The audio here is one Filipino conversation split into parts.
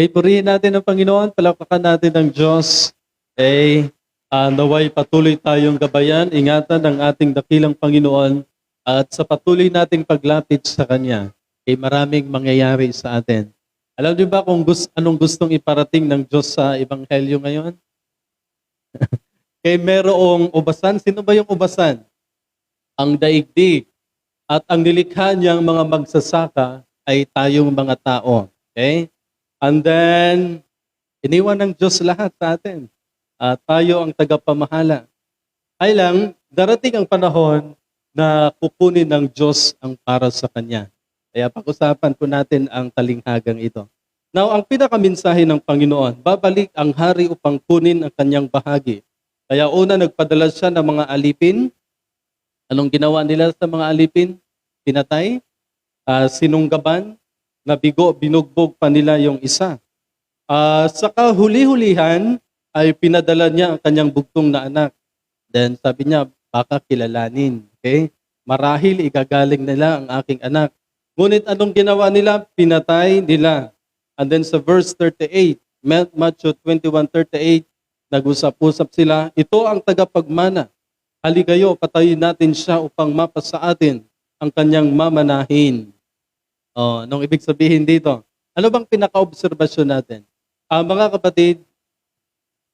Okay, purihin natin ang Panginoon, palakpakan natin ang Diyos. Okay, ah, naway patuloy tayong gabayan, ingatan ng ating dakilang Panginoon at sa patuloy nating paglapit sa Kanya, ay maraming mangyayari sa atin. Alam niyo ba kung gus- anong gustong iparating ng Diyos sa Ebanghelyo ngayon? Kay merong ubasan. Sino ba yung ubasan? Ang daigdig. At ang nilikha niyang mga magsasaka ay tayong mga tao. Okay? And then, iniwan ng Diyos lahat sa atin. At tayo ang tagapamahala. Ay lang, darating ang panahon na kukunin ng Diyos ang para sa Kanya. Kaya pag-usapan po natin ang talinghagang ito. Now, ang pinakaminsahe ng Panginoon, babalik ang hari upang kunin ang kanyang bahagi. Kaya una, nagpadala siya ng mga alipin. Anong ginawa nila sa mga alipin? Pinatay, ah, sinunggaban, nabigo, binugbog pa nila yung isa. Ah, sa kahuli-hulihan, ay pinadala niya ang kanyang bugtong na anak. Then sabi niya, baka kilalanin. Okay? Marahil igagaling nila ang aking anak. Ngunit anong ginawa nila? Pinatay nila. And then sa verse 38, Ma- Matthew 21:38, nag-usap-usap sila, ito ang tagapagmana. Haligayo, patayin natin siya upang mapa sa atin ang kanyang mamanahin. Oh, anong ibig sabihin dito? Ano bang pinaka-obserbasyon natin? Ah, mga kapatid,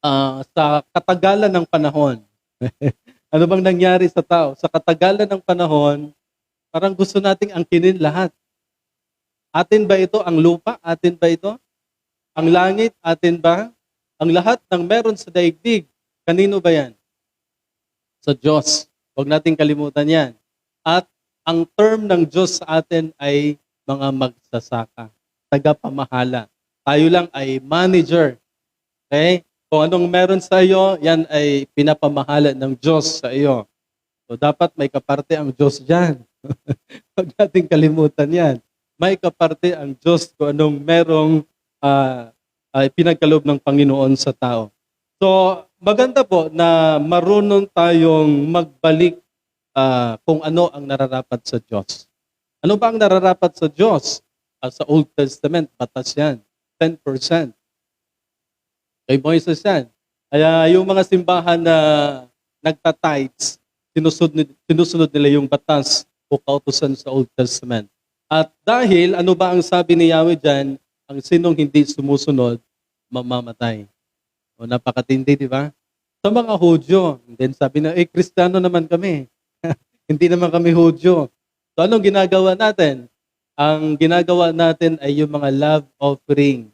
ah, sa katagalan ng panahon, ano bang nangyari sa tao? Sa katagalan ng panahon, parang gusto nating angkinin lahat. Atin ba ito ang lupa? Atin ba ito? Ang langit? Atin ba? Ang lahat ng meron sa daigdig, kanino ba yan? Sa Diyos. Huwag nating kalimutan yan. At ang term ng Diyos sa atin ay mga magsasaka, tagapamahala. Tayo lang ay manager. Okay? Kung anong meron sa iyo, yan ay pinapamahala ng Diyos sa iyo. So dapat may kaparte ang Diyos dyan. Huwag nating kalimutan yan. May kaparte ang Diyos kung anong merong ah, ay pinagkaloob ng Panginoon sa tao. So, maganda po na marunong tayong magbalik ah, kung ano ang nararapat sa Diyos. Ano ba ang nararapat sa Diyos? Ah, sa Old Testament, batas yan. 10%. Kay Moises yan. Kaya yung mga simbahan na nagtatites, sinusunod, sinusunod nila yung batas o kautusan sa Old Testament. At dahil, ano ba ang sabi ni Yahweh dyan, ang sinong hindi sumusunod, mamamatay. O napakatindi, di ba? Sa mga Hudyo, then sabi na, eh, Kristiyano naman kami. hindi naman kami Hudyo. So anong ginagawa natin? Ang ginagawa natin ay yung mga love offering.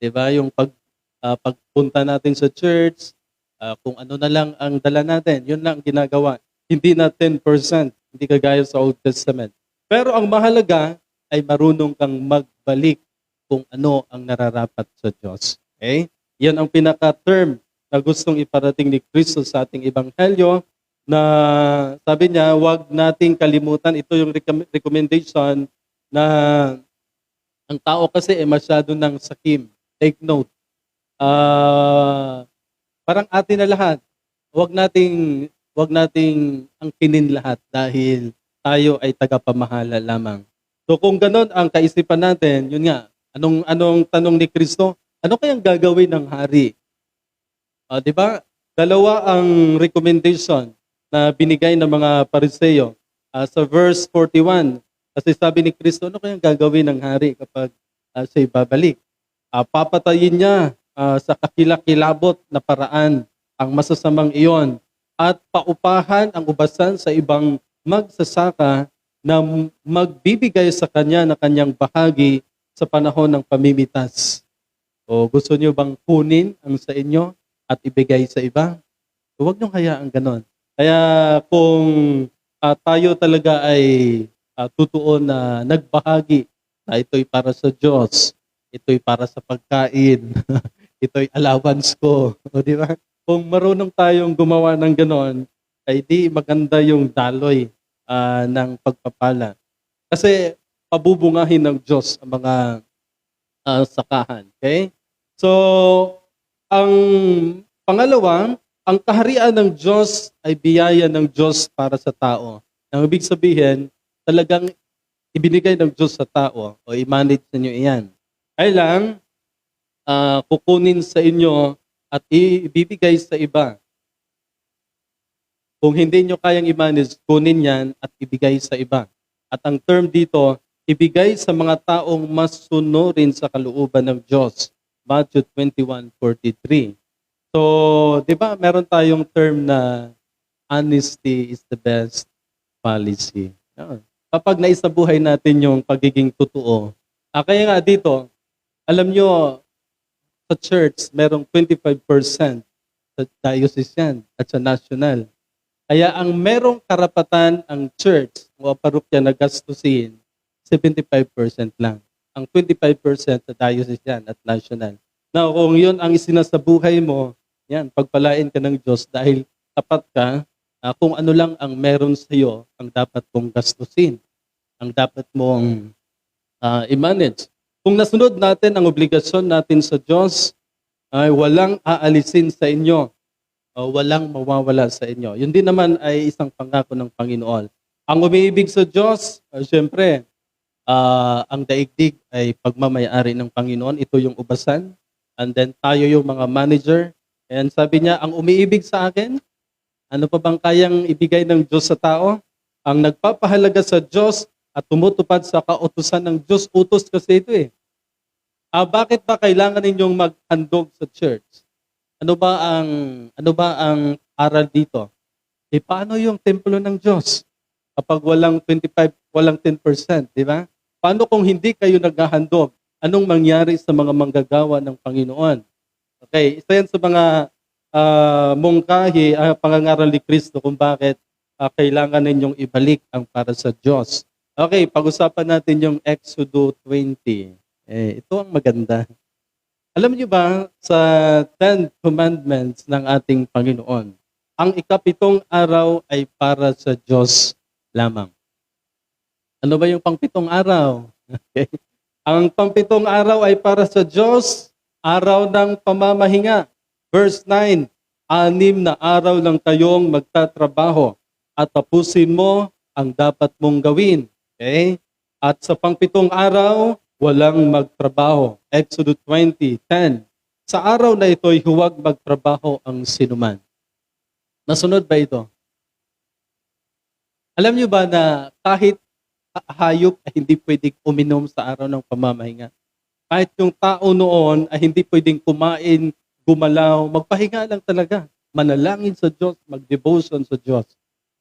Di ba? Yung pag, ah, pagpunta natin sa church, ah, kung ano na lang ang dala natin, yun lang ang ginagawa. Hindi na 10%, hindi kagaya sa Old Testament. Pero ang mahalaga ay marunong kang magbalik kung ano ang nararapat sa Diyos. Okay? Yan ang pinaka-term na gustong iparating ni Kristo sa ating ebanghelyo na sabi niya, wag nating kalimutan. Ito yung recom- recommendation na ang tao kasi ay masyado ng sakim. Take note. Ah, parang atin na lahat. Wag nating wag nating angkinin lahat dahil tayo ay tagapamahala lamang. So kung ganon ang kaisipan natin, yun nga, anong anong tanong ni Kristo? Ano kayang gagawin ng hari? Ah, 'di ba? Dalawa ang recommendation na binigay ng mga Pariseo Ah, sa verse 41. Kasi sabi ni Kristo, ano kayang gagawin ng hari kapag uh, siya'y babalik? Ah, papatayin niya ah, sa kakilakilabot na paraan ang masasamang iyon at paupahan ang ubasan sa ibang magsasaka na magbibigay sa kanya na kanyang bahagi sa panahon ng pamimitas. O gusto niyo bang kunin ang sa inyo at ibigay sa iba? Huwag niyong hayaan ganon. Kaya kung ah, tayo talaga ay ah, totoo na nagbahagi na ito'y para sa Diyos, ito'y para sa pagkain, ito'y allowance ko. O di ba? Kung marunong tayong gumawa ng ganon, ay di maganda yung daloy ah, ng pagpapala. Kasi pabubungahin ng Diyos ang mga ah, sakahan. Okay? So, ang pangalawa, ang kaharian ng Diyos ay biyaya ng Diyos para sa tao. Ang ibig sabihin, talagang ibinigay ng Diyos sa tao o i-manage ninyo iyan. Ay lang, ah, kukunin sa inyo at ibibigay sa iba. Kung hindi nyo kayang i-manage, kunin yan at ibigay sa iba. At ang term dito, ibigay sa mga taong mas sunurin sa kalooban ng Diyos. Matthew 21:43. So, 'di ba, meron tayong term na honesty is the best policy. Kapag naisabuhay natin yung pagiging totoo. Ah, kaya nga dito, alam nyo, sa church, merong 25% sa diocese yan at sa national. Kaya ang merong karapatan ang church o parokya na gastusin, 75% lang. Ang 25% sa diocese yan at national. Now, kung yun ang isinasabuhay mo, yan, pagpalain ka ng Diyos dahil tapat ka, ah, kung ano lang ang meron sa iyo, ang dapat mong gastusin. Ang dapat mong ah, i-manage. Kung nasunod natin ang obligasyon natin sa Diyos, ay walang aalisin sa inyo o walang mawawala sa inyo. Yun din naman ay isang pangako ng Panginoon. Ang umiibig sa Diyos, uh, syempre, ah, ang daigdig ay pagmamayari ng Panginoon. Ito yung ubasan. And then tayo yung mga manager. And sabi niya, ang umiibig sa akin, ano pa bang kayang ibigay ng Diyos sa tao? Ang nagpapahalaga sa Diyos at tumutupad sa kautusan ng Diyos, utos kasi ito eh. Ah, bakit ba kailangan ninyong maghandog sa church? Ano ba ang ano ba ang aral dito? Eh paano yung templo ng Diyos? Kapag walang 25, walang 10%, di ba? Paano kung hindi kayo naghahandog? Anong mangyari sa mga manggagawa ng Panginoon? Okay, isa yan sa mga ah, mungkahi, uh, pangangaral ni Kristo kung bakit ah, kailangan ninyong ibalik ang para sa Diyos. Okay, pag-usapan natin yung Exodo 20. Eh, ito ang maganda. Alam niyo ba sa Ten Commandments ng ating Panginoon, ang ikapitong araw ay para sa Diyos lamang. Ano ba yung pangpitong araw? Okay. Ang pangpitong araw ay para sa Diyos, araw ng pamamahinga. Verse 9, anim na araw lang kayong magtatrabaho at tapusin mo ang dapat mong gawin. Okay? At sa pangpitong araw, walang magtrabaho. Exodus 20:10. Sa araw na ito ay huwag magtrabaho ang sinuman. Nasunod ba ito? Alam niyo ba na kahit hayop ay hindi pwedeng uminom sa araw ng pamamahinga? Kahit yung tao noon ay hindi pwedeng kumain, gumalaw, magpahinga lang talaga. Manalangin sa Diyos, mag-devotion sa Diyos.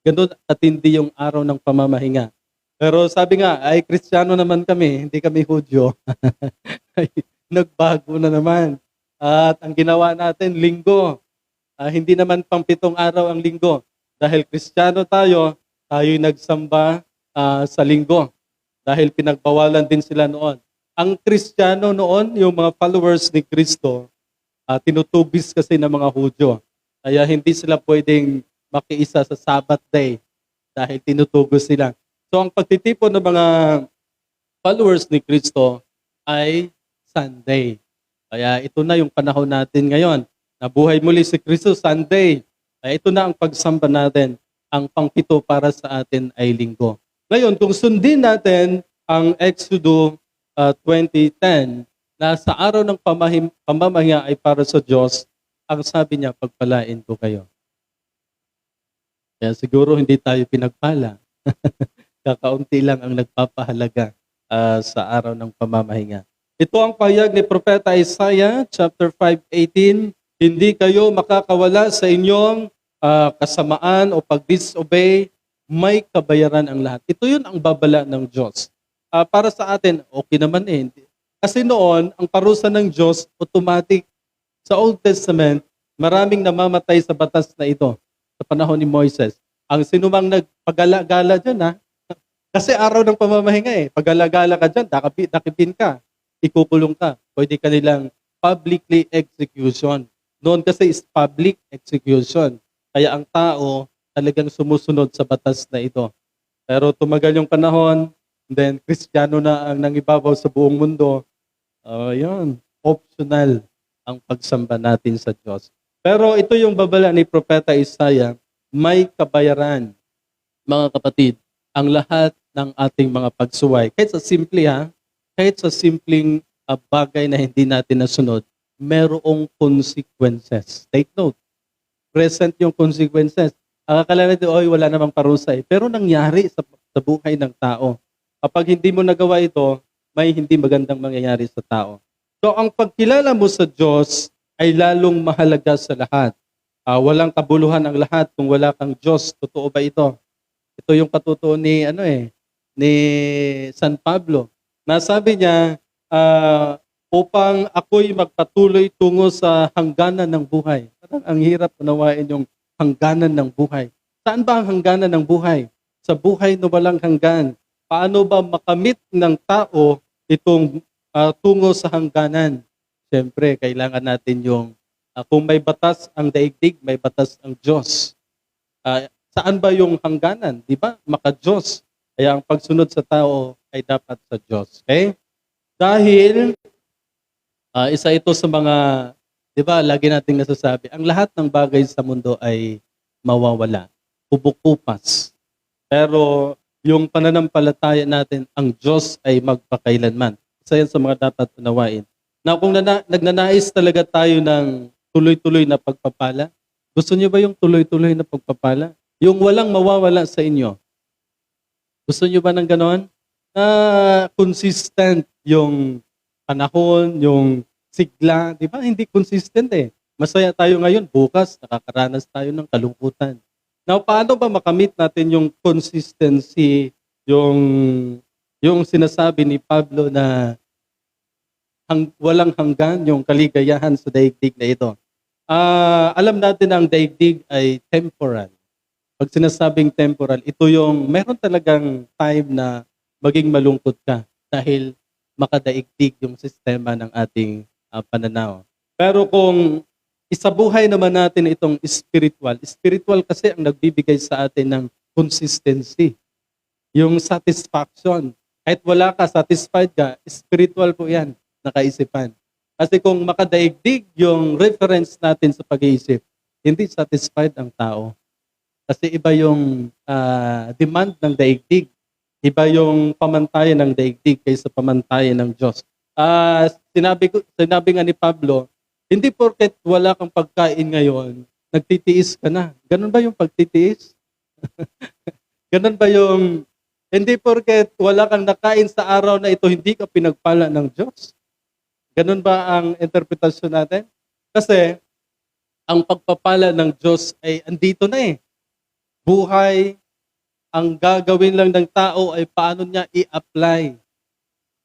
Ganun katindi yung araw ng pamamahinga. Pero sabi nga, ay kristyano naman kami, hindi kami Hudyo. Nagbago na naman. At ang ginawa natin, linggo. Ah, hindi naman pang pitong araw ang linggo. Dahil kristyano tayo, tayo'y nagsamba ah, sa linggo. Dahil pinagbawalan din sila noon. Ang kristyano noon, yung mga followers ni Kristo, ah, tinutubis kasi ng mga Hudyo. Kaya hindi sila pwedeng makiisa sa Sabbath day dahil tinutugos sila. So ang pagtitipon ng mga followers ni Kristo ay Sunday. Kaya ito na yung panahon natin ngayon. Nabuhay muli si Kristo Sunday. Kaya ito na ang pagsamba natin. Ang pangpito para sa atin ay linggo. Ngayon, kung sundin natin ang Exodo uh, 2010 na sa araw ng pamahim, pamamahinga ay para sa Diyos, ang sabi niya, pagpalain ko kayo. Kaya siguro hindi tayo pinagpala. Kakaunti lang ang nagpapahalaga ah, sa araw ng pamamahinga. Ito ang payag ni Propeta Isaiah, chapter 5:18. Hindi kayo makakawala sa inyong ah, kasamaan o pag-disobey, may kabayaran ang lahat. Ito yun ang babala ng Diyos. Ah, para sa atin, okay naman eh. Kasi noon, ang parusa ng Diyos, automatic. Sa Old Testament, maraming namamatay sa batas na ito sa panahon ni Moises. Ang sinumang nagpagala-gala dyan, ha? Kasi araw ng pamamahinga eh. Pagala-gala ka dyan, dakapin, dakipin ka, ikukulong ka. Pwede ka nilang publicly execution. Noon kasi is public execution. Kaya ang tao talagang sumusunod sa batas na ito. Pero tumagal yung panahon, then Kristiyano na ang nangibabaw sa buong mundo. Uh, yun, optional ang pagsamba natin sa Diyos. Pero ito yung babala ni Propeta Isaiah, may kabayaran, mga kapatid, ang lahat ng ating mga pagsuway. Kahit sa simple ha, kahit sa simpleng uh, bagay na hindi natin nasunod, merong consequences. Take note. Present yung consequences. Ang akala natin, oy, wala namang parusa eh. Pero nangyari sa, sa buhay ng tao. Kapag hindi mo nagawa ito, may hindi magandang mangyayari sa tao. So, ang pagkilala mo sa Diyos ay lalong mahalaga sa lahat. Ah, walang kabuluhan ang lahat kung wala kang Diyos. Totoo ba ito? Ito yung katutuo ni, ano eh, ni San Pablo. Nasabi niya, ah, upang ako'y magpatuloy tungo sa hangganan ng buhay. Parang ang hirap unawain yung hangganan ng buhay. Saan ba ang hangganan ng buhay? Sa buhay na walang hanggan. Paano ba makamit ng tao itong ah, tungo sa hangganan? Siyempre, kailangan natin yung ah, kung may batas ang daigdig, may batas ang Diyos. Ah, saan ba yung hangganan? Di ba? Maka-Diyos. Kaya ang pagsunod sa tao ay dapat sa Diyos. Okay? Dahil ah, isa ito sa mga, di ba, lagi nating nasasabi, ang lahat ng bagay sa mundo ay mawawala. Kubukupas. Pero yung pananampalataya natin, ang Diyos ay magpakailanman. Isa yan sa mga dapat unawain. Na kung nana, nagnanais talaga tayo ng tuloy-tuloy na pagpapala, gusto niyo ba yung tuloy-tuloy na pagpapala? Yung walang mawawala sa inyo. Gusto niyo ba ng ganon? Na consistent yung panahon, yung sigla, di ba? Hindi consistent eh. Masaya tayo ngayon, bukas nakakaranas tayo ng kalungkutan. Now, paano ba makamit natin yung consistency, yung yung sinasabi ni Pablo na hang, walang hanggan yung kaligayahan sa daigdig na ito? Ah, alam natin na ang daigdig ay temporal. Pag sinasabing temporal, ito yung meron talagang time na maging malungkot ka dahil makadaigdig yung sistema ng ating ah, pananaw. Pero kung isabuhay naman natin itong spiritual, spiritual kasi ang nagbibigay sa atin ng consistency. Yung satisfaction. Kahit wala ka, satisfied ka, spiritual po yan, nakaisipan. Kasi kung makadaigdig yung reference natin sa pag-iisip, hindi satisfied ang tao. Kasi iba yung ah, demand ng daigdig. Iba yung pamantayan ng daigdig kaysa pamantayan ng Diyos. Ah, sinabi ko sinabi nga ni Pablo, hindi porket wala kang pagkain ngayon, nagtitiis ka na. Ganun ba yung pagtitiis? Ganun ba yung hindi porket wala kang nakain sa araw na ito, hindi ka pinagpala ng Diyos? Ganun ba ang interpretasyon natin? Kasi ang pagpapala ng Diyos ay andito na eh. Buhay, ang gagawin lang ng tao ay paano niya i-apply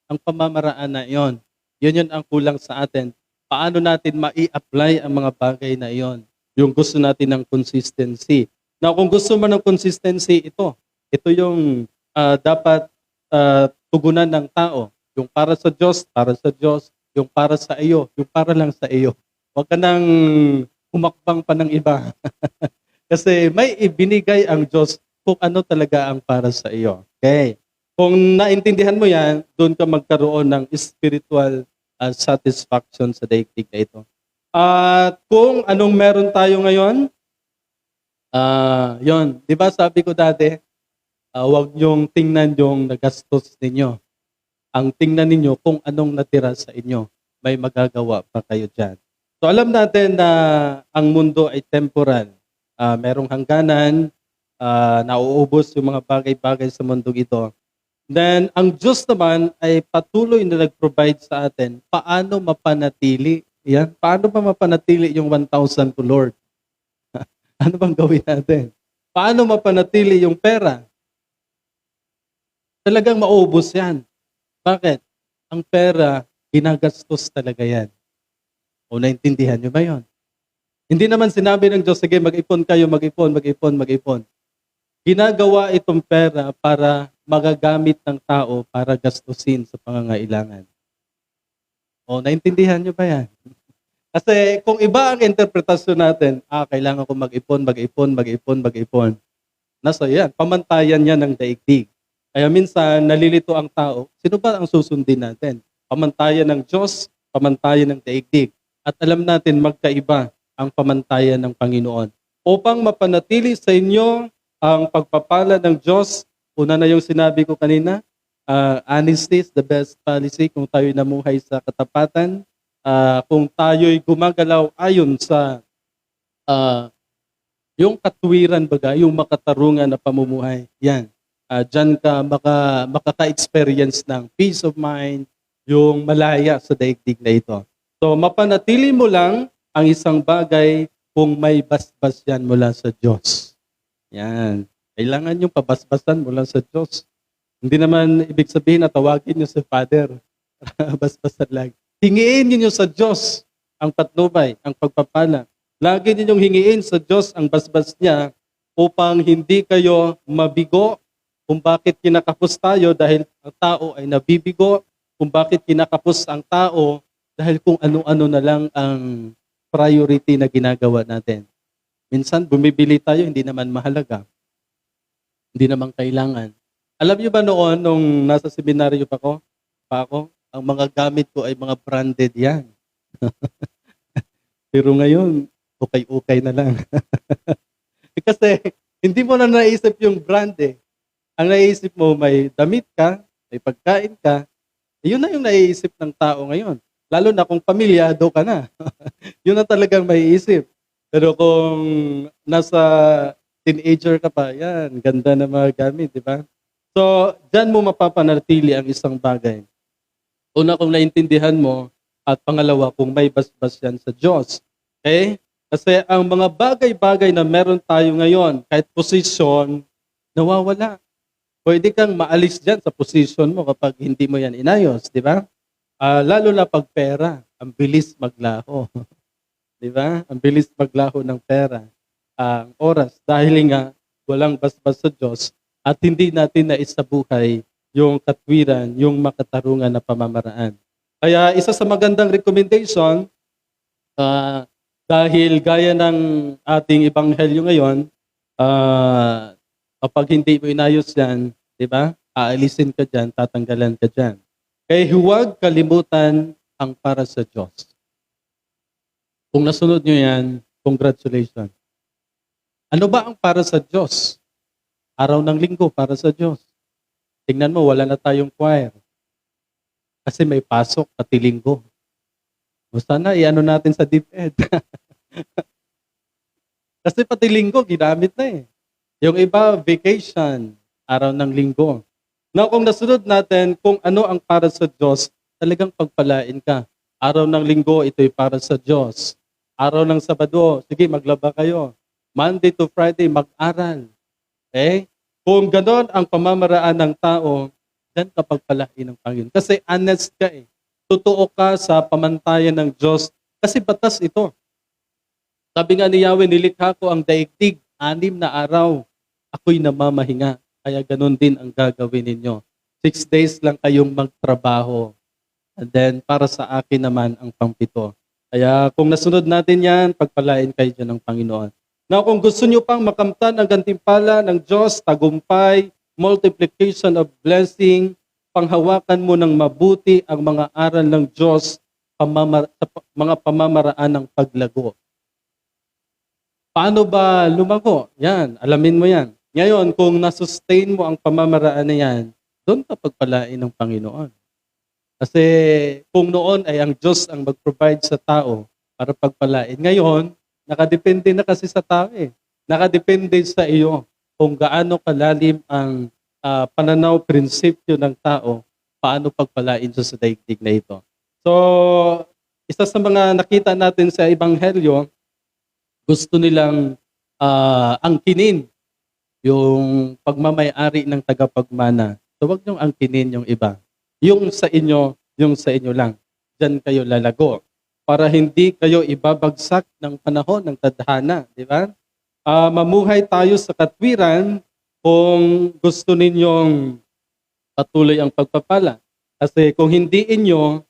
ang pamamaraan na iyon. Yun yun ang kulang sa atin. Paano natin ma-i-apply ang mga bagay na iyon? Yung gusto natin ng consistency. Na kung gusto mo ng consistency, ito. Ito yung ah, dapat ah, tugunan ng tao. Yung para sa Diyos, para sa Diyos. Yung para sa iyo, yung para lang sa iyo. Huwag ka nang humakbang pa ng iba. Kasi may ibinigay ang Diyos kung ano talaga ang para sa iyo. Okay. Kung naintindihan mo yan, doon ka magkaroon ng spiritual uh, satisfaction sa daigdig na ito. At kung anong meron tayo ngayon, ah yon, 'di ba sabi ko dati, ah, huwag niyong tingnan yung nagastos ninyo. Ang tingnan ninyo kung anong natira sa inyo. May magagawa pa kayo diyan. So alam natin na ang mundo ay temporal. Ah, merong hangganan, ah, nauubos yung mga bagay-bagay sa mundong ito. Then, ang Diyos naman ay patuloy na nag-provide sa atin paano mapanatili. Yan. Paano ba mapanatili yung 1,000 ko, Lord? ano bang gawin natin? Paano mapanatili yung pera? Talagang maubos yan. Bakit? Ang pera, ginagastos talaga yan. O naintindihan nyo ba yon? Hindi naman sinabi ng Diyos, sige, mag-ipon kayo, mag-ipon, mag-ipon, mag-ipon. Ginagawa itong pera para magagamit ng tao para gastusin sa pangangailangan. O, naintindihan nyo ba yan? Kasi kung iba ang interpretasyon natin, ah, kailangan ko mag-ipon, mag-ipon, mag-ipon, mag-ipon. Nasa yan, pamantayan yan ng daigdig. Kaya minsan, nalilito ang tao, sino ba ang susundin natin? Pamantayan ng Diyos, pamantayan ng daigdig. At alam natin, magkaiba ang pamantayan ng Panginoon. Upang mapanatili sa inyo ang pagpapala ng Diyos, una na yung sinabi ko kanina, uh, honesty is the best policy kung tayo namuhay sa katapatan. ah, kung tayo'y gumagalaw ayon sa ah, yung katwiran baga, yung makatarungan na pamumuhay. Yan. Ah, diyan ka maka, makaka-experience ng peace of mind, yung malaya sa daigdig na ito. So, mapanatili mo lang ang isang bagay kung may basbas yan mula sa Diyos. Yan. Kailangan yung pabasbasan mula sa Diyos. Hindi naman ibig sabihin na tawagin niyo si Father. Basbasan lang. Hingiin niyo sa Diyos ang patnubay, ang pagpapala. Lagi ninyong hingiin sa Diyos ang basbas niya upang hindi kayo mabigo kung bakit kinakapos tayo dahil ang tao ay nabibigo, kung bakit kinakapos ang tao dahil kung ano-ano na lang ang priority na ginagawa natin. Minsan bumibili tayo, hindi naman mahalaga. Hindi naman kailangan. Alam niyo ba noon, nung nasa seminaryo pa ko, pa ako, ang mga gamit ko ay mga branded yan. Pero ngayon, ukay-ukay na lang. Kasi hindi mo na naisip yung brand eh. Ang naisip mo, may damit ka, may pagkain ka, yun na yung naiisip ng tao ngayon. Lalo na kung pamilyado ka na. yun na talagang maiisip. Pero kung nasa teenager ka pa, yan, ganda na mga gamit, di ba? So, dyan mo mapapanatili ang isang bagay. Una kung naintindihan mo, at pangalawa kung may basbas yan sa Diyos. Okay? Kasi ang mga bagay-bagay na meron tayo ngayon, kahit posisyon, nawawala. Pwede kang maalis dyan sa posisyon mo kapag hindi mo yan inayos, di ba? Ah, lalo na pag pera, ang bilis maglaho. di ba? Ang bilis maglaho ng pera. Ang oras, dahil nga walang basbas sa Diyos at hindi natin na isabuhay yung katwiran, yung makatarungan na pamamaraan. Kaya isa sa magandang recommendation, ah, dahil gaya ng ating ebanghelyo ngayon, ah, kapag hindi mo inayos yan, di ba? Aalisin ka dyan, tatanggalan ka dyan. Kaya huwag kalimutan ang para sa Diyos. Kung nasunod nyo yan, congratulations. Ano ba ang para sa Diyos? Araw ng linggo para sa Diyos. Tingnan mo, wala na tayong choir. Kasi may pasok pati linggo. O sana i-ano natin sa DepEd. Kasi pati linggo, ginamit na eh. Yung iba, vacation, araw ng linggo. Now, kung nasunod natin kung ano ang para sa Diyos, talagang pagpalain ka. Araw ng linggo, ito'y para sa Diyos. Araw ng Sabado, sige, maglaba kayo. Monday to Friday, mag-aral. Okay? Kung ganon ang pamamaraan ng tao, dan ka pagpalain ng Panginoon. Kasi honest ka eh. Totoo ka sa pamantayan ng Diyos. Kasi batas ito. Sabi nga ni Yahweh, nilikha ko ang daigdig, anim na araw. Ako'y namamahinga. Kaya ganun din ang gagawin ninyo. Six days lang kayong magtrabaho. And then, para sa akin naman ang pangpito. Kaya kung nasunod natin yan, pagpalain kayo ng Panginoon. Now, kung gusto nyo pang makamtan ang gantimpala ng Diyos, tagumpay, multiplication of blessing, panghawakan mo ng mabuti ang mga aral ng Diyos, pamamara, mga pamamaraan ng paglago. Paano ba lumago? Yan, alamin mo yan. Ngayon, kung nasustain mo ang pamamaraan na yan, doon ka pagpalain ng Panginoon. Kasi kung noon ay ang Diyos ang mag-provide sa tao para pagpalain. Ngayon, nakadepende na kasi sa tao eh. Nakadepende sa iyo kung gaano kalalim ang ah, pananaw, prinsipyo ng tao, paano pagpalain siya sa daigdig na ito. So, isa sa mga nakita natin sa Ebanghelyo, gusto nilang ah, angkinin yung pagmamayari ng tagapagmana. So, wag niyong angkinin yung iba. Yung sa inyo, yung sa inyo lang. Diyan kayo lalago. Para hindi kayo ibabagsak ng panahon ng tadhana. Di ba? Ah, mamuhay tayo sa katwiran kung gusto ninyong patuloy ang pagpapala. Kasi kung hindi inyo,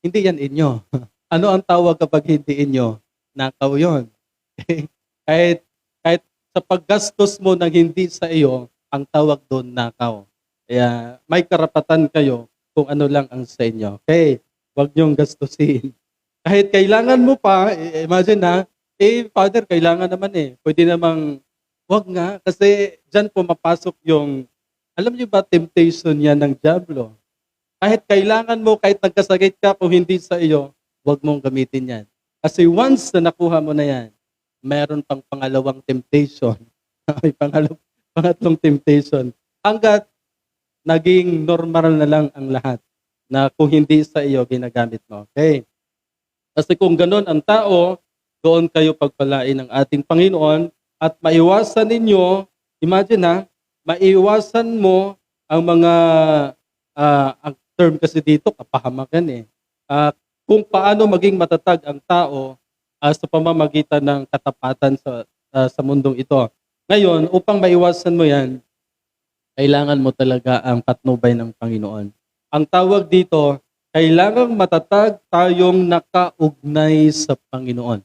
hindi yan inyo. ano ang tawag kapag hindi inyo? Nakaw yon. kahit, kahit sa paggastos mo ng hindi sa iyo, ang tawag doon nakaw. Kaya may karapatan kayo kung ano lang ang sa inyo. Okay? Huwag niyong gastusin. Kahit kailangan mo pa, imagine na, eh, Father, kailangan naman eh. Pwede namang, wag nga, kasi dyan pumapasok yung, alam niyo ba, temptation yan ng Diablo. Kahit kailangan mo, kahit nagkasakit ka kung hindi sa iyo, huwag mong gamitin yan. Kasi once na nakuha mo na yan, meron pang pangalawang temptation. May pangalaw, pangatlong temptation. Hanggat naging normal na lang ang lahat na kung hindi sa iyo ginagamit mo. Okay? Kasi kung ganun ang tao, doon kayo pagpalain ng ating Panginoon at maiwasan ninyo, imagine ha, maiwasan mo ang mga, ah, ang term kasi dito, kapahamakan eh. Ah, kung paano maging matatag ang tao ah, sa pamamagitan ng katapatan sa, ah, sa mundong ito. Ngayon, upang maiwasan mo yan, kailangan mo talaga ang patnubay ng Panginoon. Ang tawag dito, kailangang matatag tayong nakaugnay sa Panginoon.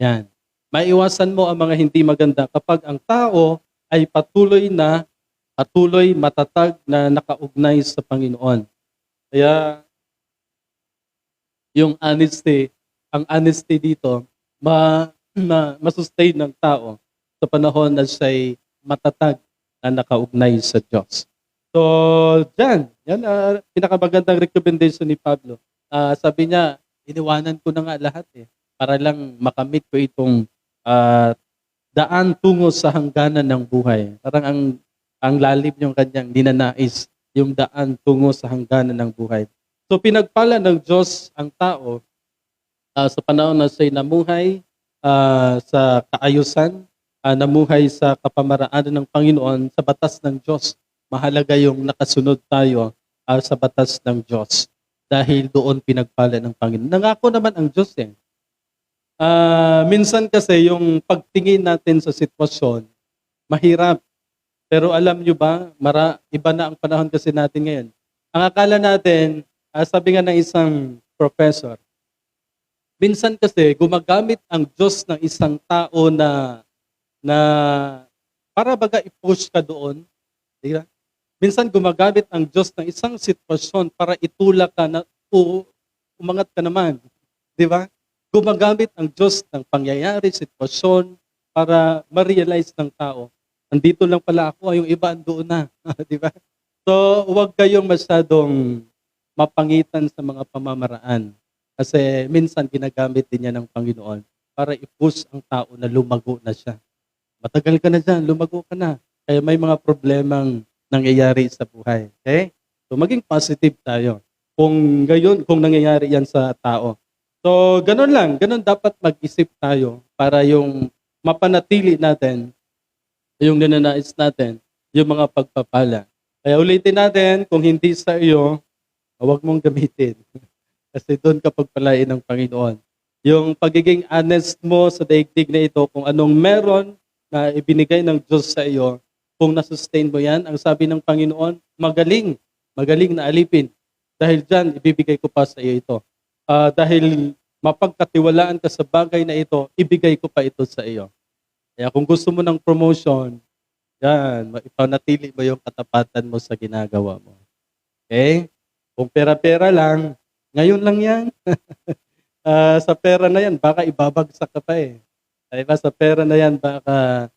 Yan. Maiwasan mo ang mga hindi maganda kapag ang tao ay patuloy na, patuloy matatag na nakaugnay sa Panginoon. Kaya, yung honesty, ang honesty dito, ma, ma, masustain ng tao sa panahon na siya'y matatag na nakaugnay sa Diyos. So, dyan, yan, uh, pinakamagandang recommendation ni Pablo. Ah, sabi niya, iniwanan ko na nga lahat eh, para lang makamit ko itong ah, daan tungo sa hangganan ng buhay. Parang ang, ang lalim yung kanyang ninanais, yung daan tungo sa hangganan ng buhay. So, pinagpala ng Diyos ang tao ah, sa panahon na siya'y namuhay ah, sa kaayusan, ah, namuhay sa kapamaraan ng Panginoon sa batas ng Diyos. Mahalaga yung nakasunod tayo ah, sa batas ng Diyos dahil doon pinagpala ng Panginoon. Nangako naman ang Diyos eh. Ah, minsan kasi yung pagtingin natin sa sitwasyon, mahirap. Pero alam nyo ba, mara, iba na ang panahon kasi natin ngayon. Ang akala natin, ah, sabi nga ng isang professor, minsan kasi gumagamit ang Diyos ng isang tao na na para baga i-push ka doon. Di ba? Minsan gumagamit ang Diyos ng isang sitwasyon para itulak ka na o umangat ka naman. Di ba? Gumagamit ang Diyos ng pangyayari, sitwasyon para ma-realize ng tao. Andito lang pala ako, yung iba andoon na. Di ba? So, huwag kayong masyadong mapangitan sa mga pamamaraan. Kasi minsan ginagamit din yan ng Panginoon para i-push ang tao na lumago na siya. Matagal ka na dyan, lumago ka na. Kaya may mga problemang nangyayari sa buhay. Okay? So maging positive tayo. Kung gayon, kung nangyayari yan sa tao. So ganun lang, ganun dapat mag-isip tayo para yung mapanatili natin yung ninanais natin, yung mga pagpapala. Kaya ulitin natin, kung hindi sa iyo, huwag mong gamitin. Kasi doon ka pagpalain ng Panginoon. Yung pagiging honest mo sa daigdig na ito, kung anong meron na ibinigay ng Diyos sa iyo, kung nasustain mo yan, ang sabi ng Panginoon, magaling, magaling na alipin. Dahil dyan, ibibigay ko pa sa iyo ito. Ah, dahil mapagkatiwalaan ka sa bagay na ito, ibigay ko pa ito sa iyo. Kaya kung gusto mo ng promotion, yan, ipanatili mo yung katapatan mo sa ginagawa mo. Okay? Kung pera-pera lang, ngayon lang yan. Ah, sa pera na yan, baka ibabagsak ka pa eh. Diba? Sa pera na yan, baka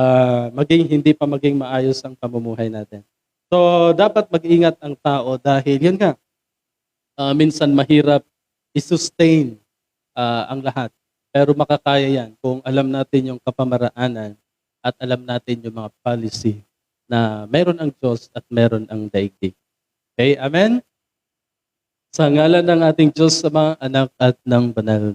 ah, maging hindi pa maging maayos ang pamumuhay natin. So, dapat mag-ingat ang tao dahil yun nga, ah, minsan mahirap i-sustain ah, ang lahat. Pero makakaya yan kung alam natin yung kapamaraanan at alam natin yung mga policy na meron ang Diyos at meron ang daigdig. Okay, amen? Sa ngalan ng ating Diyos, sa mga anak at ng banal